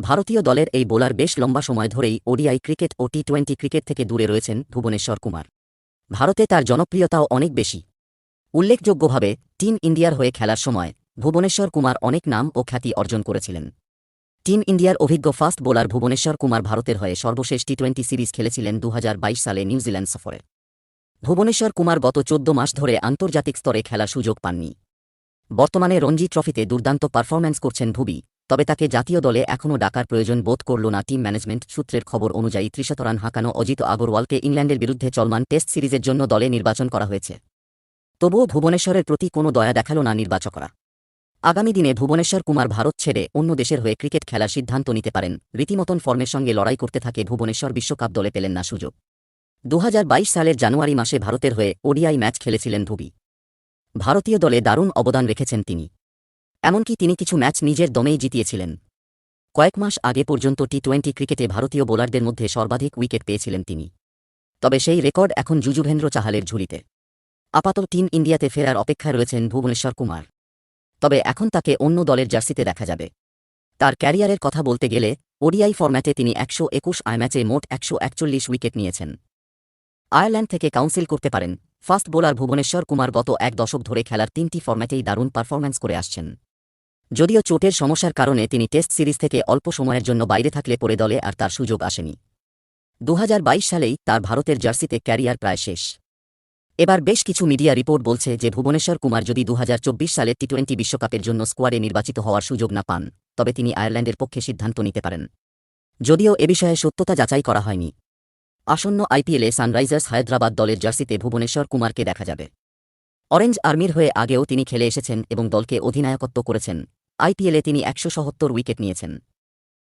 ভারতীয় দলের এই বোলার বেশ লম্বা সময় ধরেই ওডিআই ক্রিকেট ও টি টোয়েন্টি ক্রিকেট থেকে দূরে রয়েছেন ভুবনেশ্বর কুমার। ভারতে তার জনপ্রিয়তাও অনেক বেশি। উল্লেখযোগ্যভাবে, টিম ইন্ডিয়ার হয়ে খেলার সময় ভুবনেশ্বর কুমার অনেক নাম ও খ্যাতি অর্জন করেছিলেন। টিম ইন্ডিয়ার অভিজ্ঞ ফাস্ট বোলার ভুবনেশ্বর কুমার ভারতের হয়ে সর্বশেষ টি টোয়েন্টি সিরিজ খেলেছিলেন দু হাজার বাইশ সালে নিউজিল্যান্ড সফরে। ভুবনেশ্বর কুমার গত চোদ্দ মাস ধরে আন্তর্জাতিক স্তরে খেলার সুযোগ পাননি। বর্তমানে রঞ্জি ট্রফিতে দুর্দান্ত পারফরম্যান্স করছেন ভুবি তবে তাকে জাতীয় দলে এখনও ডাকার প্রয়োজন বোধ করল না টিম ম্যানেজমেন্ট সূত্রের খবর অনুযায়ী ত্রিশত রান হাঁকানো অজিত আগরওয়ালকে ইংল্যান্ডের বিরুদ্ধে চলমান টেস্ট সিরিজের জন্য দলে নির্বাচন করা হয়েছে। তবুও ভুবনেশ্বরের প্রতি কোনো দয়া দেখাল না নির্বাচকরা। আগামী দিনে ভুবনেশ্বর কুমার ভারত ছেড়ে অন্য দেশের হয়ে ক্রিকেট খেলার সিদ্ধান্ত নিতে পারেন। রীতিমতন ফর্মের সঙ্গে লড়াই করতে থাকে ভুবনেশ্বর বিশ্বকাপ দলে পেলেন না সুযোগ। দু হাজার বাইশ সালের জানুয়ারি মাসে ভারতের হয়ে ওডিআই ম্যাচ খেলেছিলেন ধুবি। ভারতীয় দলে দারুণ অবদান রেখেছেন তিনি। এমনকি তিনি কিছু ম্যাচ নিজের দমেই জিতিয়েছিলেন। কয়েক মাস আগে পর্যন্ত টি টোয়েন্টি ক্রিকেটে ভারতীয় বোলারদের মধ্যে সর্বাধিক উইকেট পেয়েছিলেন তিনি। তবে সেই রেকর্ড এখন যুজুভেন্দ্র চাহালের ঝুলিতে। আপাতত টিম ইন্ডিয়াতে ফেরার অপেক্ষায় রয়েছেন ভুবনেশ্বর কুমার। তবে এখন তাকে অন্য দলের জার্সিতে দেখা যাবে। তার ক্যারিয়ারের কথা বলতে গেলে, ওডিআই ফরম্যাটে তিনি একশো একুশ আয় ম্যাচে মোট একশো একচল্লিশ উইকেট নিয়েছেন। আয়ারল্যান্ড থেকে কাউন্সিল করতে পারেন, ফাস্ট বোলার ভুবনেশ্বর কুমার গত এক দশক ধরে খেলার তিনটি ফরম্যাটেই দারুণ পারফরম্যান্স করে আসছেন। যদিও চোটের সমস্যার কারণে তিনি টেস্ট সিরিজ থেকে অল্প সময়ের জন্য বাইরে থাকলে পরে দলে আর তার সুযোগ আসেনি। দুহাজার বাইশ সালেই তার ভারতের জার্সিতে ক্যারিয়ার প্রায় শেষ। এবার বেশ কিছু মিডিয়া রিপোর্ট বলছে যে ভুবনেশ্বর কুমার যদি দু সালের টি টোয়েন্টি বিশ্বকাপের জন্য স্কোয়াডে নির্বাচিত হওয়ার সুযোগ না পান, তবে তিনি আয়ারল্যান্ডের পক্ষে সিদ্ধান্ত নিতে পারেন। যদিও এ বিষয়ে সত্যতা যাচাই করা হয়নি। আসন্ন আইপিএলে সানরাইজার্স হায়দ্রাবাদ দলের জার্সিতে ভুবনেশ্বর কুমারকে দেখা যাবে। অরেঞ্জ আর্মির হয়ে আগেও তিনি খেলে এসেছেন এবং দলকে অধিনায়কত্ব করেছেন। আইপিএলে তিনি একশো উইকেট নিয়েছেন।